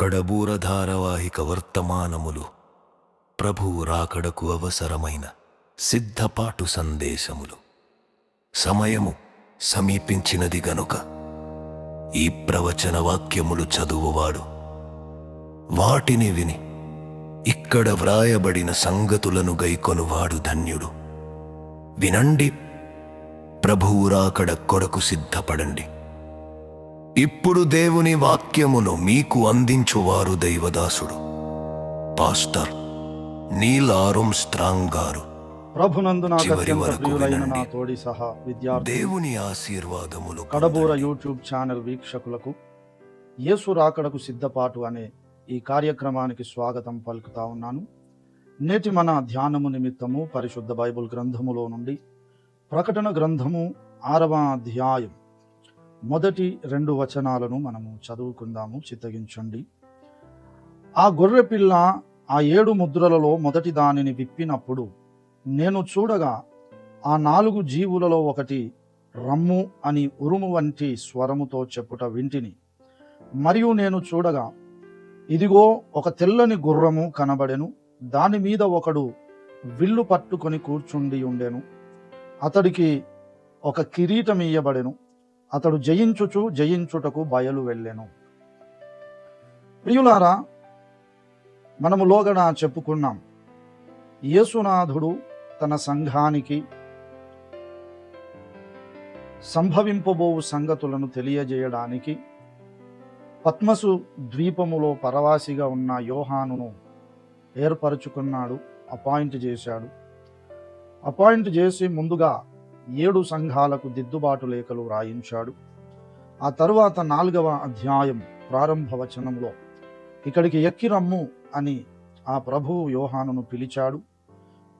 కడబూర ధారావాహిక వర్తమానములు ప్రభువు రాకడకు అవసరమైన సిద్ధపాటు సందేశములు. సమయము సమీపించినది గనుక ఈ ప్రవచన వాక్యములు చదువువాడు. వాటిని విని ఇక్కడ వ్రాయబడిన సంగతులను గైకొనువాడు ధన్యుడు. వినండి ప్రభువు రాకడ కొరకు సిద్ధపడండి. ఇప్పుడు దేవుని వాక్యమును మీకు అందించువారు దైవదాసుడు పాస్టర్ నీల్ ఆరుమ్ స్ట్రాంగ్ గారు చివరి వరకు నా వినండి. తోడి సహా విద్యార్థి దేవుని ఆశీర్వాదములు కడబూర. యూట్యూబ్ ఛానల్ వీక్షకులకు యేసు రాకడకు సిద్ధపాటు అనే ఈ కార్యక్రమానికి స్వాగతం పలుకుతా ఉన్నాను నేటి మన ధ్యానము నిమిత్తము పరిశుద్ధ బైబిల్ గ్రంథములో నుండి ప్రకటన గ్రంథము ఆరవ అధ్యాయం మొదటి రెండు వచనాలను మనము చదువుకుందాము చిత్తగించండి. ఆ గొర్రె పిల్ల ఆ ఏడు ముద్రలలో మొదటి దానిని విప్పినప్పుడు నేను చూడగా ఆ నాలుగు జీవులలో ఒకటి రమ్ము అని ఉరుము వంటి స్వరముతో చెప్పుట వింటిని. మరియు నేను చూడగా ఇదిగో ఒక తెల్లని గుర్రము కనబడెను దాని మీద ఒకడు విల్లు పట్టుకొని కూర్చుండి ఉండెను. అతడికి ఒక కిరీటం ఇయ్యబడెను. అతడు జయించుచు జయించుటకు బయలు వెళ్ళెను. ప్రియులారా మనము లోగడ చెప్పుకున్నాం. యేసునాథుడు తన సంఘానికి సంభవింపబోవు సంగతులను తెలియజేయడానికి పద్మసు ద్వీపములో పరవాసిగా ఉన్న యోహానును ఏర్పరచుకున్నాడు అపాయింట్ చేశాడు. అపాయింట్ చేసి ముందుగా ఏడు సంఘాలకు దిద్దుబాటు లేఖలు రాయించాడు ఆ తరువాత నాలుగవ అధ్యాయం ప్రారంభ వచనంలో ఇక్కడికి ఎక్కిరమ్ము అని ఆ ప్రభువు యోహానును పిలిచాడు.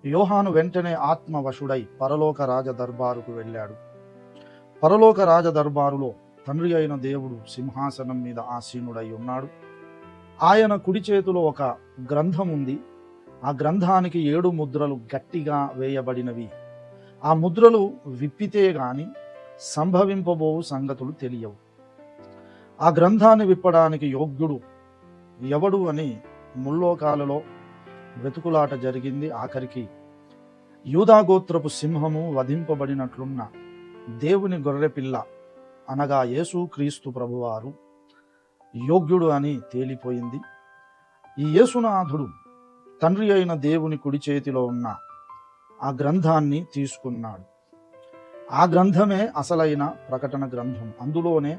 యోహాను వెంటనే ఆత్మవశుడై పరలోక రాజ దర్బారుకు వెళ్ళాడు. పరలోక రాజ దర్బారులో తండ్రి అయిన దేవుడు సింహాసనం మీద ఆసీనుడై ఉన్నాడు. ఆయన కుడి చేతిలో ఒక గ్రంథం ఉంది ఆ గ్రంథానికి ఏడు ముద్రలు గట్టిగా వేయబడినవి ఆ ముద్రలు విప్పితే గాని సంభవింపబోవు సంగతులు తెలియవు. ఆ గ్రంథాన్ని విప్పడానికి యోగ్యుడు ఎవడు అని ముల్లోకాలలో వెతుకులాట జరిగింది ఆఖరికి. యూదాగోత్రపు సింహము వధింపబడినట్లున్న దేవుని గొర్రెపిల్ల అనగా యేసు క్రీస్తు ప్రభువారు యోగ్యుడు అని తేలిపోయింది. ఈ యేసునాథుడు తండ్రి అయిన దేవుని కుడి చేతిలో ఉన్న ఆ గ్రంథాన్ని తీసుకున్నాడు. ఆ గ్రంథమే అసలైన ప్రకటన గ్రంథం. అందులోనే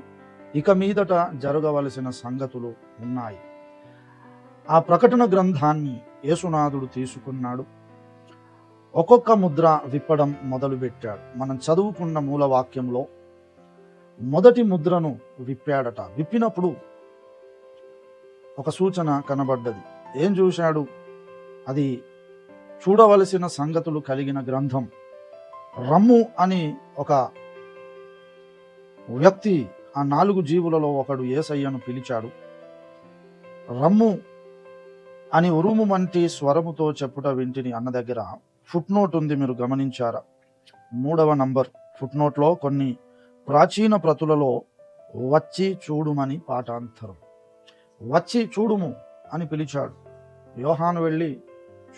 ఇక మీదట జరగవలసిన సంగతులు ఉన్నాయి. ఆ ప్రకటన గ్రంథాన్ని యేసునాథుడు తీసుకున్నాడు. ఒక్కొక్క ముద్ర విప్పడం మొదలుపెట్టాడు. మనం చదువుకున్న మూల వాక్యంలో మొదటి ముద్రను విప్పాడట. విప్పినప్పుడు ఒక సూచన కనబడ్డది. ఏం చూశాడు? అది చూడవలసిన సంగతులు కలిగిన గ్రంథం రమ్ము అని ఒక వ్యక్తి ఆ నాలుగు జీవులలో ఒకడు ఏసయ్యను పిలిచాడు. రమ్ము అని ఉరుము వంటి స్వరముతో చెప్పుట వింటిని అన్న దగ్గర ఫుట్ నోట్ ఉంది మీరు గమనించారా? మూడవ నంబర్ ఫుట్ నోట్లో కొన్ని ప్రాచీన ప్రతులలో వచ్చి చూడుమని పాఠాంతరం. వచ్చి చూడుము అని పిలిచాడు. యోహాను వెళ్ళి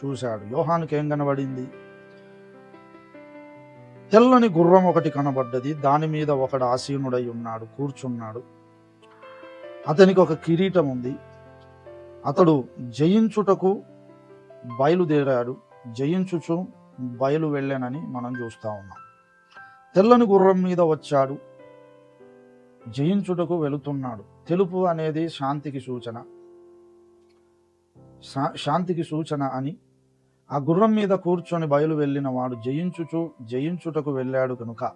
చూశాడు. యోహానికి ఏం కనబడింది? తెల్లని గుర్రం ఒకటి కనబడ్డది. దాని మీద ఒకడు ఆసీనుడై ఉన్నాడు కూర్చున్నాడు. అతనికి ఒక కిరీటం ఉంది. అతడు జయించుటకు బయలుదేరాడు. జయించుచు బయలు వెళ్ళానని మనం చూస్తా ఉన్నాం. తెల్లని గుర్రం మీద వచ్చాడు. జయించుటకు వెళుతున్నాడు. తెలుపు అనేది శాంతికి సూచన. శా- శాంతికి సూచన అని ఆ గుర్రం మీద కూర్చొని బయలు వెళ్ళిన వాడు జయించుచు జయించుటకు వెళ్ళాడు కనుక.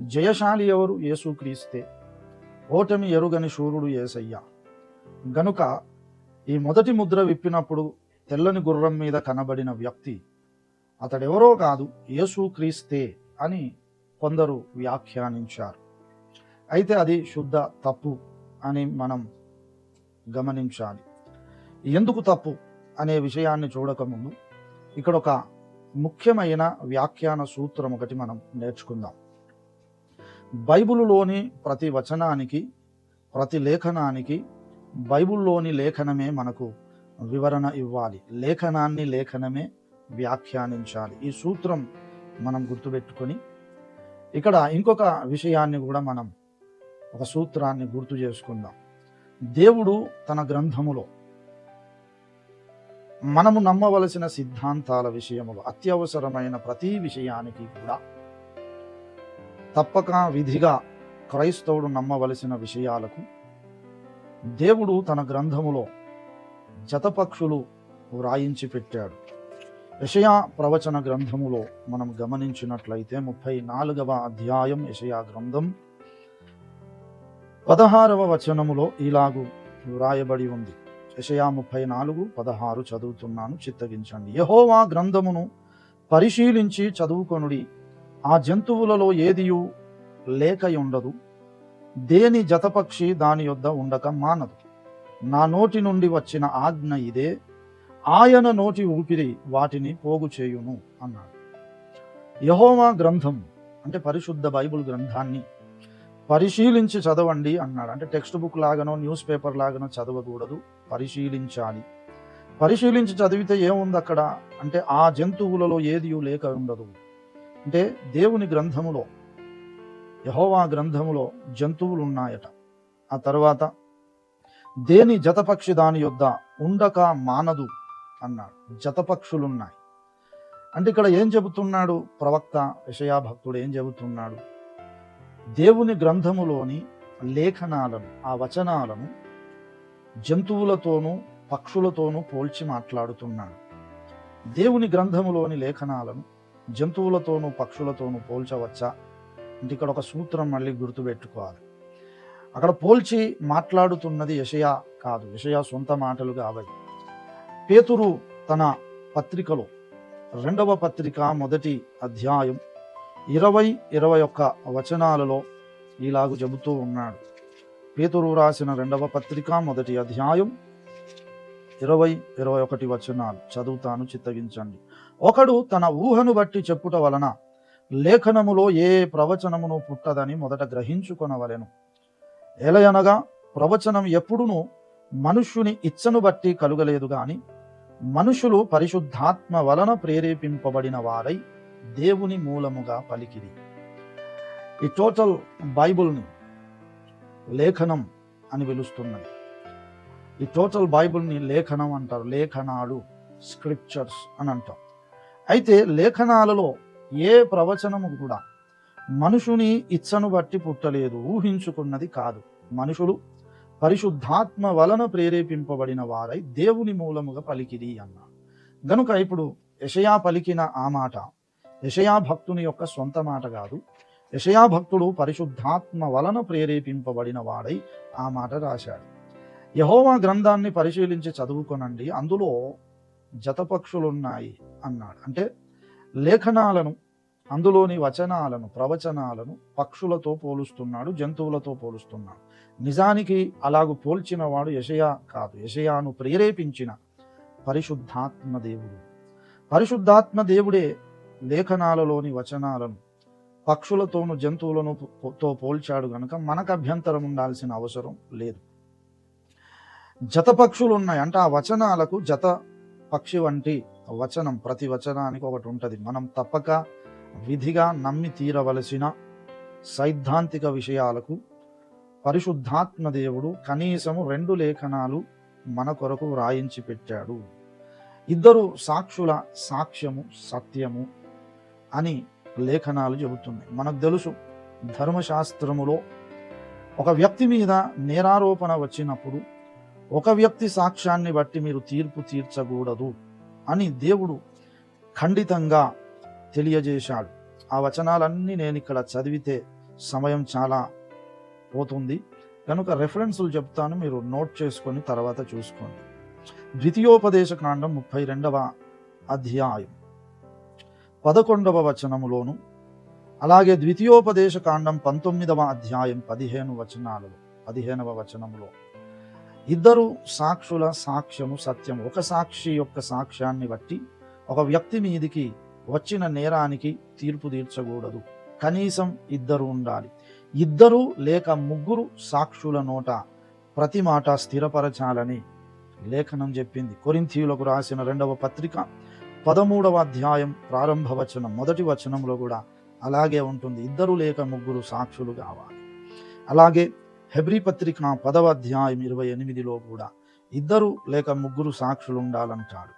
జయశాలి ఎవరు? యేసుక్రీస్తే. ఓటమి ఎరుగని శూరుడు యేసయ్య గనుక ఈ మొదటి ముద్ర విప్పినప్పుడు తెల్లని గుర్రం మీద కనబడిన వ్యక్తి అతడెవరో కాదు యేసుక్రీస్తే అని కొందరు వ్యాఖ్యానించారు. అయితే అది శుద్ధ తప్పు అని మనం గమనించాలి. ఎందుకు తప్పు? అనే విషయాన్ని చూడకముందు ఇక్కడ ఒక ముఖ్యమైన వ్యాఖ్యాన సూత్రం ఒకటి మనం నేర్చుకుందాం. బైబిలులోని ప్రతి వచనానికి ప్రతి లేఖనానికి బైబిల్లోని లేఖనమే మనకు వివరణ ఇవ్వాలి. లేఖనాన్ని లేఖనమే వ్యాఖ్యానించాలి. ఈ సూత్రం మనం గుర్తుపెట్టుకొని ఇక్కడ ఇంకొక విషయాన్ని కూడా మనం ఒక సూత్రాన్ని గుర్తు చేసుకుందాం. దేవుడు తన గ్రంథములో మనము నమ్మవలసిన సిద్ధాంతాల విషయములో అత్యవసరమైన ప్రతి విషయానికి కూడా తప్పక విధిగా క్రైస్తవుడు నమ్మవలసిన విషయాలకు దేవుడు తన గ్రంథములో జతపక్షులు వ్రాయించి పెట్టాడు. యషయా ప్రవచన గ్రంథములో మనం గమనించినట్లయితే ముప్పై నాలుగవ అధ్యాయం యషయా గ్రంథం పదహారవ వచనములో ఇలాగు వ్రాయబడి ఉంది. యషయా ముప్పై నాలుగు పదహారు చదువుతున్నాను చిత్తగించండి. యహోవా గ్రంథమును పరిశీలించి చదువుకొనుడి. ఆ జంతువులలో ఏదియు లేకయుండదు. ఉండదు దేని జతపక్షి దాని యొద్ద ఉండక మానదు. నా నోటి నుండి వచ్చిన ఆజ్ఞ ఇదే. ఆయన నోటి ఊపిరి వాటిని పోగు చేయును అన్నాడు. యహోవా గ్రంథం అంటే పరిశుద్ధ బైబిల్ గ్రంథాన్ని పరిశీలించి చదవండి అన్నాడు. అంటే టెక్స్ట్ బుక్ లాగానో న్యూస్ పేపర్ లాగానో చదవకూడదు. పరిశీలించాలి. పరిశీలించి చదివితే ఏముంది అక్కడ అంటే ఆ జంతువులలో ఏది లేక ఉండదు. అంటే దేవుని గ్రంథములో యహోవా గ్రంథములో జంతువులు ఉన్నాయట ఆ తర్వాత దేని జతపక్షి దాని యొద్ద ఉండక మానదు అన్నాడు. జతపక్షులున్నాయి. అంటే ఇక్కడ ఏం చెబుతున్నాడు ప్రవక్త విషయా భక్తుడు? ఏం చెబుతున్నాడు? దేవుని గ్రంథములోని లేఖనాలను ఆ వచనాలను జంతువులతోనూ పక్షులతోనూ పోల్చి మాట్లాడుతున్నాడు. దేవుని గ్రంథములోని లేఖనాలను జంతువులతోనూ పక్షులతోనూ పోల్చవచ్చా? అంటే ఇక్కడ ఒక సూత్రం మళ్ళీ గుర్తుపెట్టుకోవాలి. అక్కడ పోల్చి మాట్లాడుతున్నది యషయా కాదు. యషయా సొంత మాటలు కావాలి. పేతురు తన పత్రికలో రెండవ పత్రిక మొదటి అధ్యాయం ఇరవై ఇరవై ఒక్క వచనాలలో ఇలాగు చెబుతూ ఉన్నాడు. పేతురు రాసిన రెండవ పత్రిక మొదటి అధ్యాయం ఇరవై ఇరవై ఒకటి వచనాలు. చదువుతాను చిత్తగించండి. ఒకడు తన ఊహను బట్టి చెప్పుట వలన లేఖనములో ఏ ప్రవచనమును పుట్టదని మొదట గ్రహించుకొనవలెను. ఎలయనగా ప్రవచనం ఎప్పుడును మనుష్యుని ఇచ్చను బట్టి కలుగలేదు గాని మనుషులు పరిశుద్ధాత్మ వలన ప్రేరేపింపబడిన వారై దేవుని మూలముగా పలికిరి. ఈ టోటల్ బైబుల్ని లేఖనం అని పిలుస్తున్నది. ఈ టోటల్ బైబుల్ని లేఖనం అంటారు. లేఖనాలు స్క్రిప్చర్స్ అని అంటాం. అయితే లేఖనాలలో ఏ ప్రవచనము కూడా మనుషుని ఇచ్చను బట్టి పుట్టలేదు ఊహించుకున్నది కాదు. మనుషులు పరిశుద్ధాత్మ వలన ప్రేరేపింపబడిన వారై దేవుని మూలముగా పలికిరి అన్నాడు గనుక ఇప్పుడు యషయా పలికిన ఆ మాట యషయా భక్తుని యొక్క సొంత మాట కాదు. యషయా భక్తుడు పరిశుద్ధాత్మ వలన ప్రేరేపింపబడిన వాడై ఆ మాట రాశాడు. యహోవా గ్రంథాన్ని పరిశీలించి చదువుకొనండి అందులో జతపక్షులున్నాయి అన్నాడు. అంటే లేఖనాలను అందులోని వచనాలను ప్రవచనాలను పక్షులతో పోలుస్తున్నాడు జంతువులతో పోలుస్తున్నాడు. నిజానికి అలాగు పోల్చిన వాడు యషయా కాదు. యషయాను ప్రేరేపించిన పరిశుద్ధాత్మ దేవుడు. పరిశుద్ధాత్మ దేవుడే లేఖనాలలోని వచనాలను పక్షులతోను జంతువులను తో పోల్చాడు గనుక మనకు అభ్యంతరం ఉండాల్సిన అవసరం లేదు. జత పక్షులు ఉన్నాయి అంటే ఆ వచనాలకు జత పక్షి వంటి వచనం ప్రతి వచనానికి ఒకటి ఉంటుంది. మనం తప్పక విధిగా నమ్మి తీరవలసిన సైద్ధాంతిక విషయాలకు పరిశుద్ధాత్మ దేవుడు కనీసము రెండు లేఖనాలు మన కొరకు వ్రాయించి పెట్టాడు. ఇద్దరు సాక్షుల సాక్ష్యము సత్యము అని లేఖనాలు చెబుతున్నాయి. మనకు తెలుసు ధర్మశాస్త్రములో ఒక వ్యక్తి మీద నేరారోపణ వచ్చినప్పుడు ఒక వ్యక్తి సాక్ష్యాన్ని బట్టి మీరు తీర్పు తీర్చకూడదు అని దేవుడు ఖండితంగా తెలియజేశాడు. ఆ వచనాలన్నీ నేను ఇక్కడ చదివితే సమయం చాలా పోతుంది. కనుక రెఫరెన్సులు చెప్తాను మీరు నోట్ చేసుకొని తర్వాత చూసుకోండి. ద్వితీయోపదేశ కాండం ముప్పై రెండవ అధ్యాయం. పదకొండవ వచనములోను అలాగే ద్వితీయోపదేశ కాండం పంతొమ్మిదవ అధ్యాయం పదిహేను వచనాలలో పదిహేనవ వచనములో. ఇద్దరు సాక్షుల సాక్ష్యము సత్యం ఒక సాక్షి యొక్క సాక్ష్యాన్ని బట్టి ఒక వ్యక్తి మీదికి వచ్చిన నేరానికి తీర్పు తీర్చకూడదు. కనీసం ఇద్దరు ఉండాలి. ఇద్దరు లేక ముగ్గురు సాక్షుల నోట ప్రతి మాట స్థిరపరచాలని లేఖనం చెప్పింది. కొరింథీయులకు రాసిన రెండవ పత్రిక పదమూడవ అధ్యాయం ప్రారంభ వచనం మొదటి వచనంలో కూడా అలాగే ఉంటుంది. ఇద్దరు లేక ముగ్గురు సాక్షులు కావాలి. అలాగే హెబ్రీ పత్రిక పదవ అధ్యాయం ఇరవై ఎనిమిదిలో కూడా ఇద్దరు లేక ముగ్గురు సాక్షులు ఉండాలంటాడు.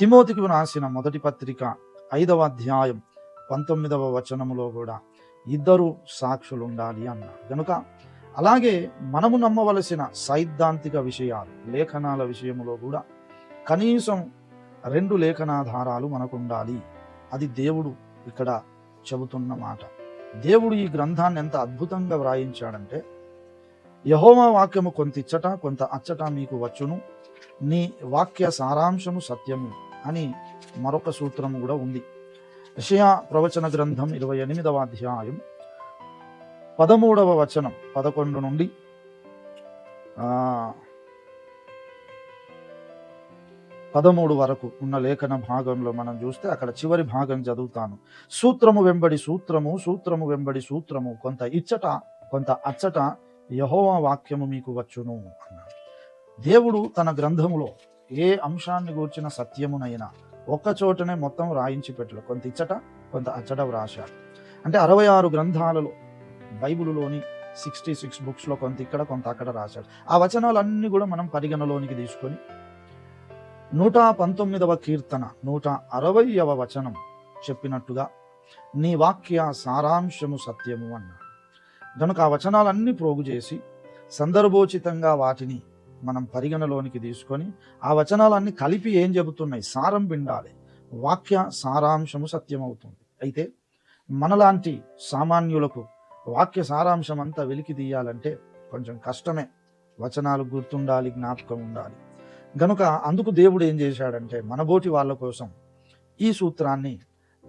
తిమోతికి రాసిన మొదటి పత్రిక ఐదవ అధ్యాయం పంతొమ్మిదవ వచనములో కూడా ఇద్దరు సాక్షులు ఉండాలి అన్నాడు. కనుక అలాగే మనము నమ్మవలసిన సైద్ధాంతిక విషయాలు లేఖనాల విషయంలో కూడా కనీసం రెండు లేఖనాధారాలు మనకుండాలి. అది దేవుడు ఇక్కడ చెబుతున్న మాట. దేవుడు ఈ గ్రంథాన్ని ఎంత అద్భుతంగా వ్రాయించాడంటే యహోమా వాక్యము కొంత ఇచ్చట కొంత అచ్చట మీకు వచ్చును. నీ వాక్య సారాంశము సత్యము అని మరొక సూత్రం కూడా ఉంది. యెషయా ప్రవచన గ్రంథం ఇరవై ఎనిమిదవ అధ్యాయం పదమూడవ వచనం పదకొండు నుండి పదమూడు వరకు ఉన్న లేఖన భాగంలో మనం చూస్తే అక్కడ చివరి భాగం చదువుతాను. సూత్రము వెంబడి సూత్రము సూత్రము వెంబడి సూత్రము కొంత ఇచ్చట కొంత అచ్చట యహోవా వాక్యము మీకు వచ్చును అన్నాడు. దేవుడు తన గ్రంథములో ఏ అంశాన్ని గూర్చిన సత్యమునైనా ఒక్క చోటనే మొత్తం రాయించి పెట్టడు. కొంత ఇచ్చట కొంత అచ్చట వ్రాశాడు. అంటే అరవై ఆరు గ్రంథాలలో బైబిలులోని సిక్స్టీ సిక్స్ బుక్స్లో కొంత ఇక్కడ కొంత అక్కడ రాశాడు. ఆ వచనాలన్నీ కూడా మనం పరిగణలోనికి తీసుకొని నూట పంతొమ్మిదవ కీర్తన నూట అరవయవ వచనం చెప్పినట్టుగా నీ వాక్య సారాంశము సత్యము అన్నాడు కనుక ఆ వచనాలన్నీ ప్రోగు చేసి సందర్భోచితంగా వాటిని మనం పరిగణలోనికి తీసుకొని ఆ వచనాలన్నీ కలిపి ఏం చెబుతున్నాయి? సారం పిండాలి. వాక్య సారాంశము సత్యమవుతుంది. అయితే మనలాంటి సామాన్యులకు వాక్య సారాంశం అంతా వెలికి తీయాలంటే కొంచెం కష్టమే. వచనాలు గుర్తుండాలి జ్ఞాపకం ఉండాలి. గనుక అందుకు దేవుడు ఏం చేశాడంటే మనబోటి వాళ్ళ కోసం ఈ సూత్రాన్ని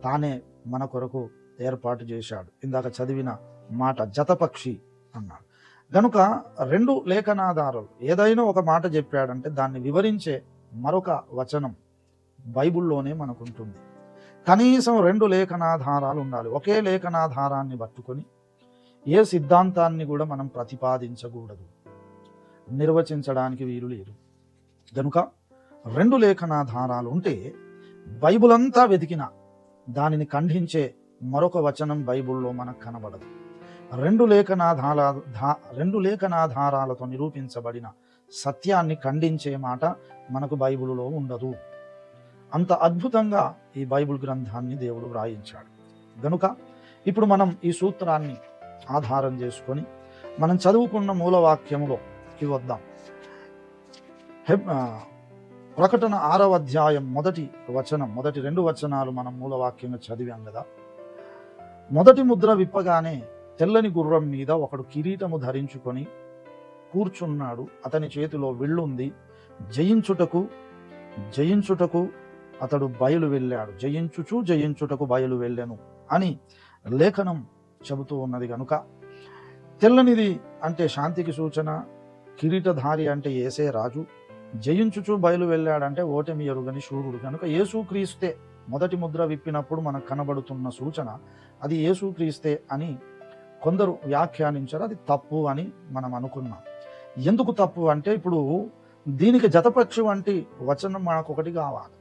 తానే మన కొరకు ఏర్పాటు చేశాడు. ఇందాక చదివిన మాట జతపక్షి అన్నాడు. గనుక రెండు లేఖనాధారాలు ఏదైనా ఒక మాట చెప్పాడంటే దాన్ని వివరించే మరొక వచనం బైబుల్లోనే మనకుంటుంది. కనీసం రెండు లేఖనాధారాలు ఉండాలి. ఒకే లేఖనాధారాన్ని పట్టుకొని ఏ సిద్ధాంతాన్ని కూడా మనం ప్రతిపాదించకూడదు. నిర్వచించడానికి వీలు లేదు. గనుక రెండు లేఖనాధారాలు ఉంటే బైబుల్ అంతా వెతికిన దానిని ఖండించే మరొక వచనం బైబుల్లో మనకు కనబడదు. రెండు లేఖనాధార రెండు లేఖనాధారాలతో నిరూపించబడిన సత్యాన్ని ఖండించే మాట మనకు బైబిలులో ఉండదు. అంత అద్భుతంగా ఈ బైబిల్ గ్రంథాన్ని దేవుడు వ్రాయించాడు. గనుక ఇప్పుడు మనం ఈ సూత్రాన్ని ఆధారం చేసుకొని మనం చదువుకున్న మూలవాక్యములోకి వద్దాం. ప్రకటన ఆరవ అధ్యాయం మొదటి వచనం మొదటి రెండు వచనాలు మనం మూలవాక్యంగా చదివాం కదా. మొదటి ముద్ర విప్పగానే తెల్లని గుర్రం మీద ఒకడు కిరీటము ధరించుకొని కూర్చున్నాడు. అతని చేతిలో విల్లుంది జయించుటకు జయించుటకు అతడు బయలు వెళ్ళాడు. జయించుచు జయించుటకు బయలు వెళ్ళెను అని లేఖనం చెబుతూ ఉన్నది కనుక తెల్లనిది అంటే శాంతికి సూచన కిరీటధారి అంటే ఏసే రాజు జయించుచు బయలు వెళ్ళాడంటే ఓటమి ఎరుగని శూరుడు. కనుక యేసుక్రీస్తే మొదటి ముద్ర విప్పినప్పుడు మనకు కనబడుతున్న సూచన అది యేసుక్రీస్తే అని కొందరు వ్యాఖ్యానించారు. అది తప్పు అని మనం అనుకున్నాం. ఎందుకు తప్పు అంటే ఇప్పుడు దీనికి జతపక్షి వంటి వచనం మనకొకటి కావాలి.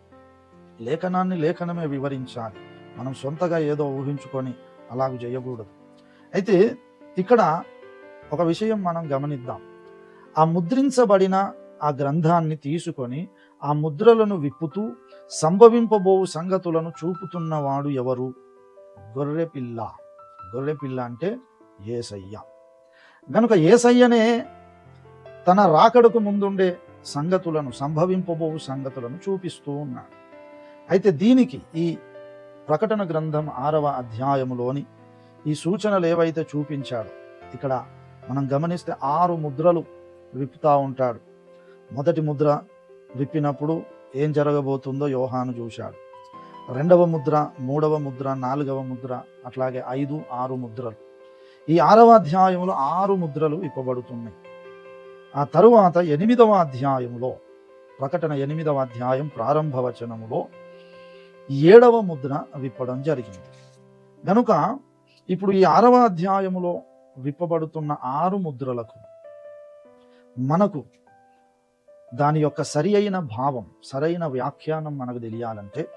లేఖనాన్ని లేఖనమే వివరించాలి. మనం సొంతగా ఏదో ఊహించుకొని అలాగ చేయకూడదు. అయితే ఇక్కడ ఒక విషయం మనం గమనిద్దాం. ఆ ముద్రించబడిన ఆ గ్రంథాన్ని తీసుకొని ఆ ముద్రలను విప్పుతూ సంభవింపబోవు సంగతులను చూపుతున్నవాడు ఎవరు? గొర్రెపిల్ల గొర్రెపిల్ల అంటే ఏసయ్య. గనుక ఏసయ్యనే తన రాకడకు ముందుండే సంగతులను సంభవింపబోవు సంగతులను చూపిస్తూ ఉన్నాడు. అయితే దీనికి ఈ ప్రకటన గ్రంథం ఆరవ అధ్యాయములోని ఈ సూచనలు ఏవైతే చూపించాడో ఇక్కడ మనం గమనిస్తే ఆరు ముద్రలు విప్పుతా ఉంటాడు. మొదటి ముద్ర విప్పినప్పుడు ఏం జరగబోతుందో యోహాను చూశాడు. రెండవ ముద్ర మూడవ ముద్ర నాలుగవ ముద్ర అట్లాగే ఐదు ఆరు ముద్రలు. ఈ ఆరవ అధ్యాయంలో ఆరు ముద్రలు విప్పబడుతున్నాయి ఆ తరువాత ఎనిమిదవ అధ్యాయంలో ప్రకటన ఎనిమిదవ అధ్యాయం ప్రారంభ వచనములో ఏడవ ముద్ర విప్పడం జరిగింది. కనుక ఇప్పుడు ఈ ఆరవ అధ్యాయములో విప్పబడుతున్న ఆరు ముద్రలకు మనకు దాని యొక్క సరి అయిన భావం సరైన వ్యాఖ్యానం మనకు తెలియాలంటే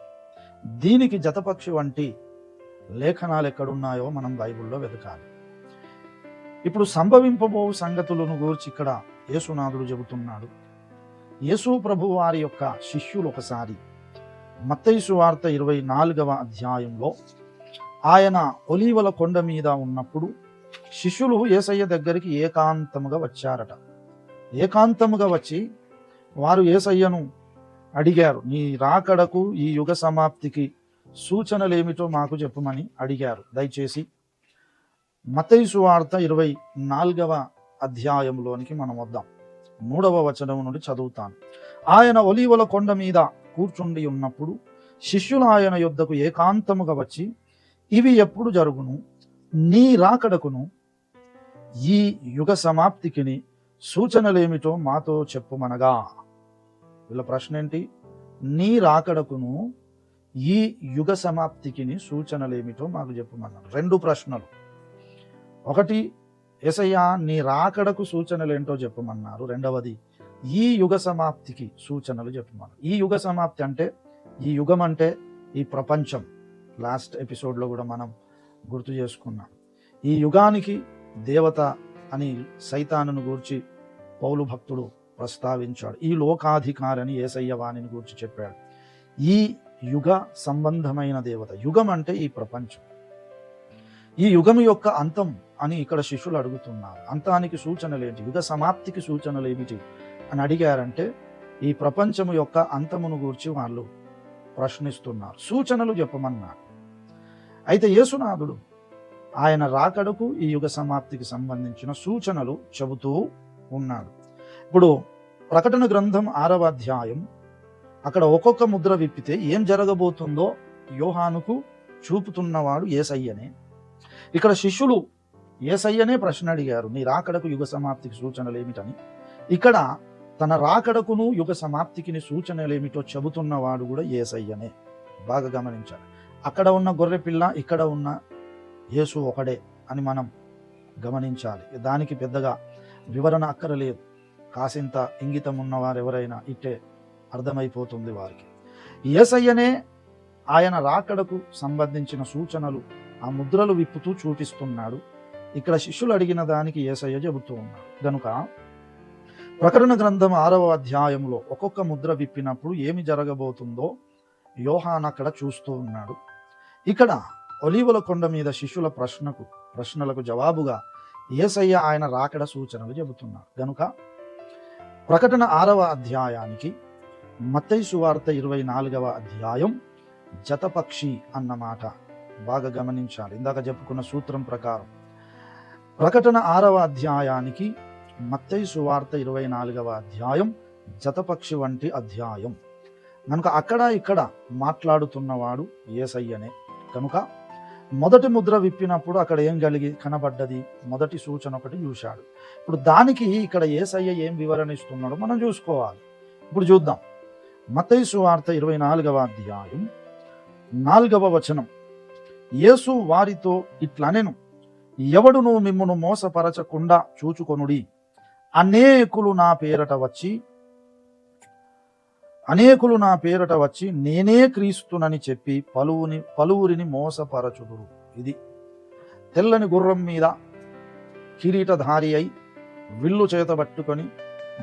దీనికి జతపక్షి వంటి లేఖనాలు ఎక్కడున్నాయో మనం బైబిల్లో వెతకాలి. ఇప్పుడు సంభవింపబో సంగతులను గురించి ఇక్కడ యేసునాథుడు చెబుతున్నాడు. యేసు ప్రభు వారి యొక్క శిష్యులు ఒకసారి మత్తైసు వార్త ఇరవై నాలుగవ అధ్యాయంలో ఆయన ఒలీవల కొండ మీద ఉన్నప్పుడు శిష్యులు ఏసయ్య దగ్గరికి ఏకాంతముగా వచ్చారట. ఏకాంతముగా వచ్చి వారు ఏసయ్యను అడిగారు నీ రాకడకు ఈ యుగ సమాప్తికి సూచనలేమిటో మాకు చెప్పమని అడిగారు. దయచేసి మతైసు వార్త ఇరవై నాలుగవ అధ్యాయంలోనికి మనం వద్దాం. మూడవ వచనం నుండి చదువుతాను. ఆయన ఒలీవల కొండ మీద కూర్చుండి ఉన్నప్పుడు శిష్యులు ఆయన యొద్దకు ఏకాంతముగా వచ్చి ఇవి ఎప్పుడు జరుగును? నీ రాకడకును ఈ యుగ సమాప్తికిని సూచనలేమిటో మాతో చెప్పుమనగా. వీళ్ళ ప్రశ్న ఏంటి? నీ రాకడకును ఈ యుగ సూచనలు ఏమిటో మాకు చెప్పమన్నారు రెండు ప్రశ్నలు. ఒకటి ఎసయ్యా నీ రాకడకు సూచనలు ఏంటో చెప్పమన్నారు రెండవది ఈ యుగ సమాప్తికి సూచనలు చెప్పమన్నారు ఈ యుగ సమాప్తి అంటే ఈ యుగం అంటే ఈ ప్రపంచం. లాస్ట్ ఎపిసోడ్లో కూడా మనం గుర్తు చేసుకున్నాం. ఈ యుగానికి దేవత అని సైతానును గూర్చి పౌలు భక్తుడు ప్రస్తావించాడు. ఈ లోకాధికారని ఏసయ్య వాణిని గూర్చి చెప్పాడు. ఈ యుగ సంబంధమైన దేవత యుగం అంటే ఈ ప్రపంచం. ఈ యుగం యొక్క అంతం అని ఇక్కడ శిష్యులు అడుగుతున్నారు. అంతానికి సూచనలు ఏంటి యుగ సమాప్తికి సూచనలు ఏమిటి అని అడిగారంటే ఈ ప్రపంచము యొక్క అంతమును గూర్చి వాళ్ళు ప్రశ్నిస్తున్నారు. సూచనలు చెప్పమన్నారు. అయితే యేసునాథుడు ఆయన రాకడకు ఈ యుగ సమాప్తికి సంబంధించిన సూచనలు చెబుతూ ఉన్నాడు. ఇప్పుడు ప్రకటన గ్రంథం ఆరవ అధ్యాయం అక్కడ ఒక్కొక్క ముద్ర విప్పితే ఏం జరగబోతుందో యోహానుకు చూపుతున్నవాడు ఏసయ్యనే. ఇక్కడ శిష్యులు ఏసయ్యనే ప్రశ్న అడిగారు నీ రాకడకు యుగ సమాప్తికి సూచనలు ఏమిటని ఇక్కడ తన రాకడకును యుగ సమాప్తికి సూచనలు ఏమిటో చెబుతున్నవాడు కూడా ఏసయ్యనే. బాగా గమనించాలి. అక్కడ ఉన్న గొర్రె పిల్ల ఇక్కడ ఉన్న యేసు ఒకడే అని మనం గమనించాలి. దానికి పెద్దగా వివరణ అక్కరలేదు. కాసింత ఇంగితం ఉన్నవారు ఎవరైనా ఇట్టే అర్థమైపోతుంది వారికి. ఏసయ్యనే ఆయన రాకడకు సంబంధించిన సూచనలు ఆ ముద్రలు విప్పుతూ చూపిస్తున్నాడు. ఇక్కడ శిష్యులు అడిగిన దానికి ఏసయ్య చెబుతూ ఉన్నాడు. గనుక ప్రకరణ గ్రంథం ఆరవ అధ్యాయంలో ఒక్కొక్క ముద్ర విప్పినప్పుడు ఏమి జరగబోతుందో యోహాన్ అక్కడ చూస్తూ ఉన్నాడు. ఇక్కడ ఒలీవల కొండ మీద శిష్యుల ప్రశ్నకు ప్రశ్నలకు జవాబుగా ఏసయ్య ఆయన రాకడ సూచనలు చెబుతున్నాడు. గనుక ప్రకటన ఆరవ అధ్యాయానికి మత్తయి సువార్త ఇరవై నాలుగవ అధ్యాయం జతపక్షి అన్నమాట. బాగా గమనించాలి. ఇందాక చెప్పుకున్న సూత్రం ప్రకారం. ప్రకటన ఆరవ అధ్యాయానికి మత్తయి సువార్త ఇరవై నాలుగవ అధ్యాయం జతపక్షి వంటి అధ్యాయం. కనుక అక్కడ ఇక్కడ మాట్లాడుతున్నవాడు ఏసయ్యనే. కనుక మొదటి ముద్ర విప్పినప్పుడు అక్కడ ఏం కలిగి కనబడ్డది? మొదటి సూచన ఒకటి చూశాడు. ఇప్పుడు దానికి ఇక్కడ ఏసయ్య ఏం వివరణ ఇస్తున్నాడో మనం చూసుకోవాలి. ఇప్పుడు చూద్దాం. మత్తయి సువార్త ఇరవై నాలుగవ అధ్యాయం నాలుగవ వచనం. యేసు వారితో ఇట్లనెను ఎవడును మిమ్మును మోసపరచకుండా చూచుకొనుడి. అనేకులు నా పేరట వచ్చి అనేకులు నా పేరట వచ్చి నేనే క్రీస్తునని చెప్పి పలువుని పలువురిని మోసపరచుదురు. ఇది తెల్లని గుర్రం మీద కిరీటధారి అయి విల్లు చేత పట్టుకొని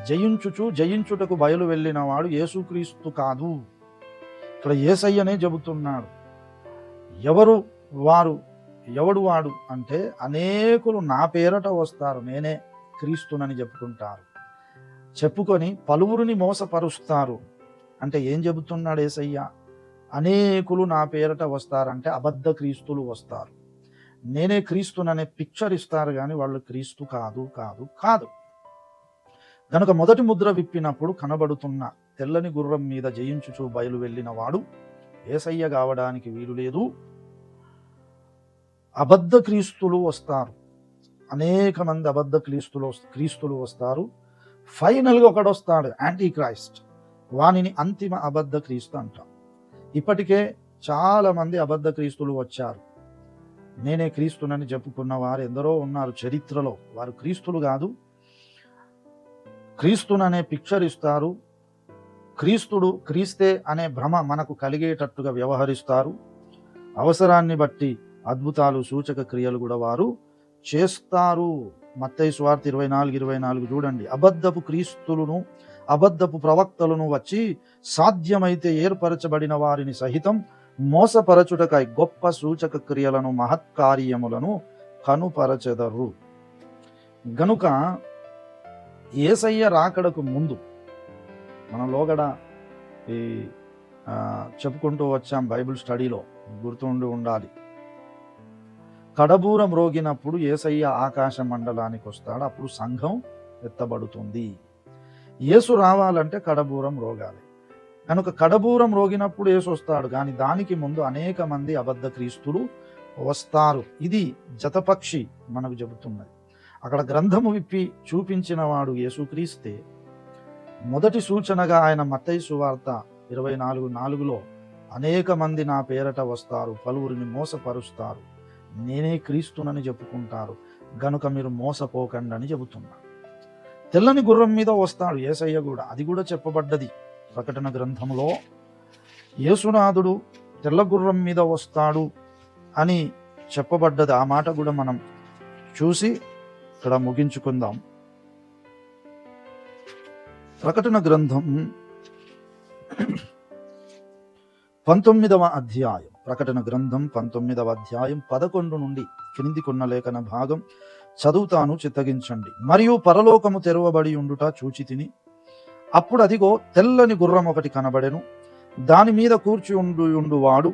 జయించుచు జయించుటకు బయలు వెళ్ళిన వాడు యేసుక్రీస్తు కాదు. ఇక్కడ ఏసయ్యనే చెబుతున్నాడు. ఎవరు వారు ఎవడు వాడు అంటే అనేకులు నా పేరట వస్తారు నేనే క్రీస్తునని చెప్పుకుంటారు. చెప్పుకొని పలువురిని మోసపరుస్తారు. అంటే ఏం చెబుతున్నాడు ఏసయ్య? అనేకులు నా పేరట వస్తారంటే అబద్ధ క్రీస్తులు వస్తారు. నేనే క్రీస్తుననే పిక్చర్ ఇస్తారు కానీ వాళ్ళు క్రీస్తు కాదు కాదు కాదు. గనుక మొదటి ముద్ర విప్పినప్పుడు కనబడుతున్న తెల్లని గుర్రం మీద జయించుచు బయలు వెళ్ళిన వాడు ఏసయ్య కావడానికి వీలు లేదు. అబద్ధ క్రీస్తులు వస్తారు. అనేక మంది అబద్ధ క్రీస్తులు క్రీస్తులు వస్తారు. ఫైనల్గా ఒకడు వస్తాడు యాంటీ క్రైస్ట్ వానిని అంతిమ అబద్ధ క్రీస్తు అంటాం. ఇప్పటికే చాలామంది అబద్ధ క్రీస్తులు వచ్చారు. నేనే క్రీస్తునని చెప్పుకున్న వారు ఎందరో ఉన్నారు చరిత్రలో. వారు క్రీస్తులు కాదు. క్రీస్తుననే పిక్చర్ ఇస్తారు క్రీస్తుడు క్రీస్తే అనే భ్రమ మనకు కలిగేటట్టుగా వ్యవహరిస్తారు. అవసరాన్ని బట్టి అద్భుతాలు సూచక క్రియలు కూడా వారు చేస్తారు. మత్తయి స్వార్థ ఇరవై నాలుగు ఇరవై నాలుగు చూడండి. అబద్ధపు క్రీస్తులను అబద్ధపు ప్రవక్తలను వచ్చి సాధ్యమైతే ఏర్పరచబడిన వారిని సహితం మోసపరచుటకై గొప్ప సూచక క్రియలను మహత్కార్యములను కనుపరచెదరు. గనుక ఏసయ్య రాకడకు ముందు మన లోగడ ఈ చెప్పుకుంటూ వచ్చాం బైబిల్ స్టడీలో గుర్తుండి ఉండాలి. కడబూరం రోగినప్పుడు ఏసయ్య ఆకాశ మండలానికి వస్తాడు అప్పుడు సంఘం ఎత్తబడుతుంది. యేసు రావాలంటే కడబూరం రోగాలి. కనుక కడబూరం రోగినప్పుడు యేసు వస్తాడు. కానీ దానికి ముందు అనేక మంది అబద్ధ క్రీస్తులు వస్తారు. ఇది జతపక్షి మనకు చెబుతున్నది. అక్కడ గ్రంథము విప్పి చూపించిన వాడు యేసుక్రీస్తే మొదటి సూచనగా ఆయన మత్తయి సువార్త ఇరవై నాలుగు నాలుగులో అనేక మంది నా పేరట వస్తారు. పలువురిని మోసపరుస్తారు. నేనే క్రీస్తునని చెప్పుకుంటారు. గనుక మీరు మోసపోకండి అని చెబుతున్నారు తెల్లని గుర్రం మీద వస్తాడు ఏసయ్య కూడా. అది కూడా చెప్పబడ్డది. ప్రకటన గ్రంథంలో యేసునాథుడు తెల్ల గుర్రం మీద వస్తాడు అని చెప్పబడ్డది. ఆ మాట కూడా మనం చూసి ఇక్కడ ముగించుకుందాం. ప్రకటన గ్రంథం పంతొమ్మిదవ అధ్యాయం. ప్రకటన గ్రంథం పంతొమ్మిదవ అధ్యాయం పదకొండు నుండి క్రిందికున్న లేఖన భాగం. చదువుతాను చిత్తగించండి. మరియు పరలోకము తెరవబడి ఉండుట చూచి తిని అప్పుడు అదిగో తెల్లని గుర్రం ఒకటి కనబడెను. దాని మీద కూర్చి ఉండు ఉండువాడు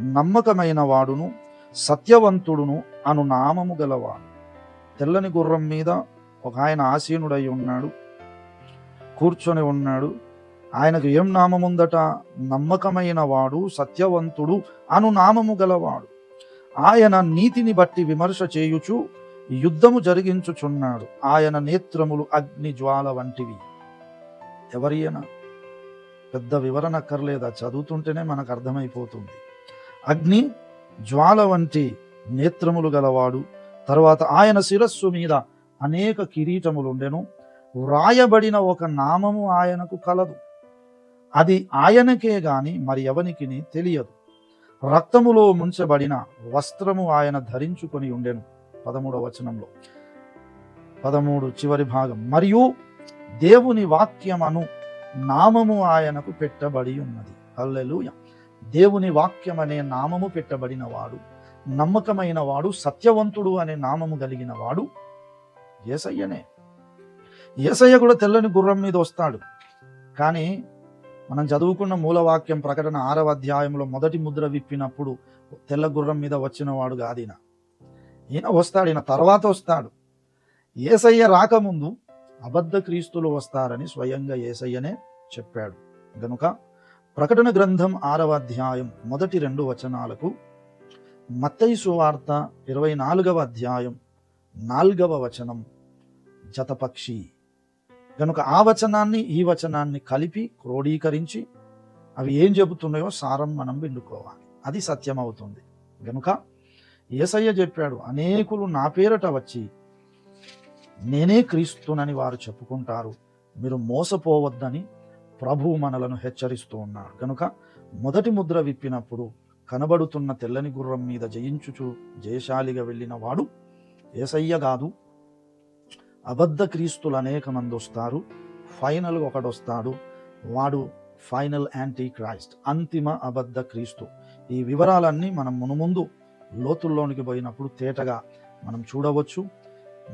నమ్మకమైన వాడును సత్యవంతుడును అను నామము గలవాడు. తెల్లని గుర్రం మీద ఒక ఆయన ఆసీనుడై ఉన్నాడు కూర్చొని ఉన్నాడు. ఆయనకు ఏం నామముందట? నమ్మకమైన వాడు సత్యవంతుడు అను నామము గలవాడు. ఆయన నీతిని బట్టి విమర్శ చేయుచు యుద్ధము జరిగించుచున్నాడు. ఆయన నేత్రములు అగ్ని జ్వాల వంటివి. ఎవరియనా పెద్ద వివరణ అక్కర్లేదా. చదువుతుంటేనే మనకు అర్థమైపోతుంది. అగ్ని జ్వాల వంటి నేత్రములు గలవాడు. తర్వాత ఆయన శిరస్సు మీద అనేక కిరీటములుండెను. వ్రాయబడిన ఒక నామము ఆయనకు కలదు. అది ఆయనకే గాని మరి ఎవనికి తెలియదు. రక్తములో ముంచబడిన వస్త్రము ఆయన ధరించుకొని ఉండెను. పదమూడవ వచనంలో. పదమూడు చివరి భాగం. మరియు దేవుని వాక్యమను నామము ఆయనకు పెట్టబడి ఉన్నది. అల్లెలుయ దేవుని వాక్యం అనే నామము పెట్టబడిన వాడు నమ్మకమైన వాడు సత్యవంతుడు అనే నామము కలిగిన వాడు ఏసయ్యనే. ఏసయ్య కూడా తెల్లని గుర్రం మీద వస్తాడు. కానీ మనం చదువుకున్న మూలవాక్యం ప్రకటన ఆరవ అధ్యాయంలో మొదటి ముద్ర విప్పినప్పుడు తెల్ల గుర్రం మీద వచ్చిన వాడు ఈయన వస్తాడు ఈయన తర్వాత వస్తాడు. ఏసయ్య రాకముందు అబద్ధ క్రీస్తులు వస్తారని స్వయంగా ఏసయ్యనే చెప్పాడు. గనుక ప్రకటన గ్రంథం ఆరవ అధ్యాయం మొదటి రెండు వచనాలకు మత్తయి సువార్త ఇరవై నాలుగవ అధ్యాయం నాల్గవ వచనం జతపక్షి. గనుక ఆ వచనాన్ని ఈ వచనాన్ని కలిపి క్రోడీకరించి అవి ఏం చెబుతున్నాయో సారం మనం విండుకోవాలి. అది సత్యం అవుతుంది గనుక ఏసయ్య చెప్పాడు అనేకులు నా పేరట వచ్చి నేనే క్రీస్తునని వారు చెప్పుకుంటారు. మీరు మోసపోవద్దని ప్రభు మనలను హెచ్చరిస్తూ ఉన్నాడు కనుక మొదటి ముద్ర విప్పినప్పుడు కనబడుతున్న తెల్లని గుర్రం మీద జయించుచు జయశాలిగా వెళ్ళిన వాడు ఏసయ్య కాదు. అబద్ధ క్రీస్తులు అనేక మంది వస్తారు. ఫైనల్ ఒకడు వస్తాడు వాడు ఫైనల్ యాంటీ క్రైస్ట్ అంతిమ అబద్ధ క్రీస్తు. ఈ వివరాలన్నీ మనం మునుముందు లోతుల్లోనికి పోయినప్పుడు తేటగా మనం చూడవచ్చు.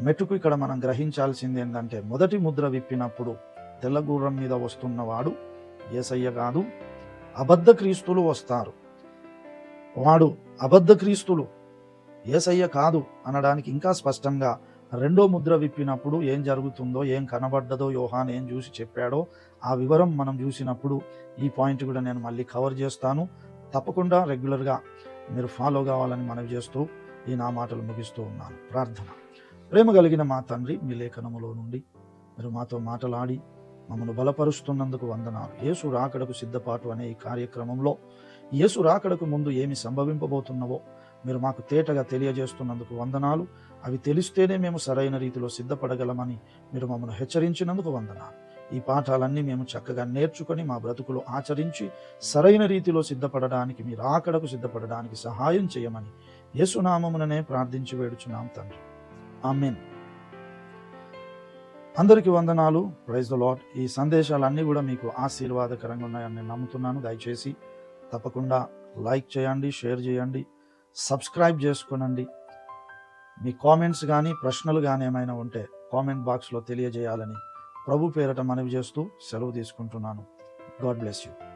మెటుకు ఇక్కడ మనం గ్రహించాల్సింది ఏంటంటే మొదటి ముద్ర విప్పినప్పుడు తెల్లగూర్రం మీద వస్తున్నవాడు ఏసయ్య కాదు అబద్ధ క్రీస్తులు వస్తారు. వాడు అబద్ధ క్రీస్తులు ఏసయ్య కాదు అనడానికి ఇంకా స్పష్టంగా రెండో ముద్ర విప్పినప్పుడు ఏం జరుగుతుందో ఏం కనబడ్డదో యోహాన్ ఏం చూసి చెప్పాడో ఆ వివరం మనం చూసినప్పుడు ఈ పాయింట్ కూడా నేను మళ్ళీ కవర్ చేస్తాను. తప్పకుండా రెగ్యులర్గా మీరు ఫాలో కావాలని మనవి చేస్తూ ఈ నా మాటలు ముగిస్తూ ఉన్నాను. ప్రార్థన. ప్రేమ కలిగిన మా తండ్రి మీ లేఖనములో నుండి మీరు మాతో మాటలాడి మమ్మల్ని బలపరుస్తున్నందుకు వందనాలు. యేసు రాకడకు సిద్ధపాటు అనే ఈ కార్యక్రమంలో యేసు రాకడకు ముందు ఏమి సంభవింపబోతున్నవో మీరు మాకు తేటగా తెలియజేస్తున్నందుకు వందనాలు. అవి తెలిస్తేనే మేము సరైన రీతిలో సిద్ధపడగలమని మీరు మమ్మల్ని హెచ్చరించినందుకు వందనాలు. ఈ పాఠాలన్నీ మేము చక్కగా నేర్చుకొని మా బ్రతుకులు ఆచరించి సరైన రీతిలో సిద్ధపడడానికి మీరు ఆకడకు సిద్ధపడడానికి సహాయం చేయమని యేసునామముననే ప్రార్థించి వేడుచున్నాం తండ్రి. ఆమెన్. అందరికీ వందనాలు. ప్రైజ్ ద లాట్ ఈ సందేశాలన్నీ కూడా మీకు ఆశీర్వాదకరంగా ఉన్నాయని నేను నమ్ముతున్నాను. దయచేసి తప్పకుండా లైక్ చేయండి షేర్ చేయండి సబ్స్క్రైబ్ చేసుకోనండి. మీ కామెంట్స్ కానీ ప్రశ్నలు కానీ ఏమైనా ఉంటే కామెంట్ బాక్స్లో తెలియజేయాలని ప్రభు పేరట మనవి చేస్తూ సెలవు తీసుకుంటున్నాను. God bless you.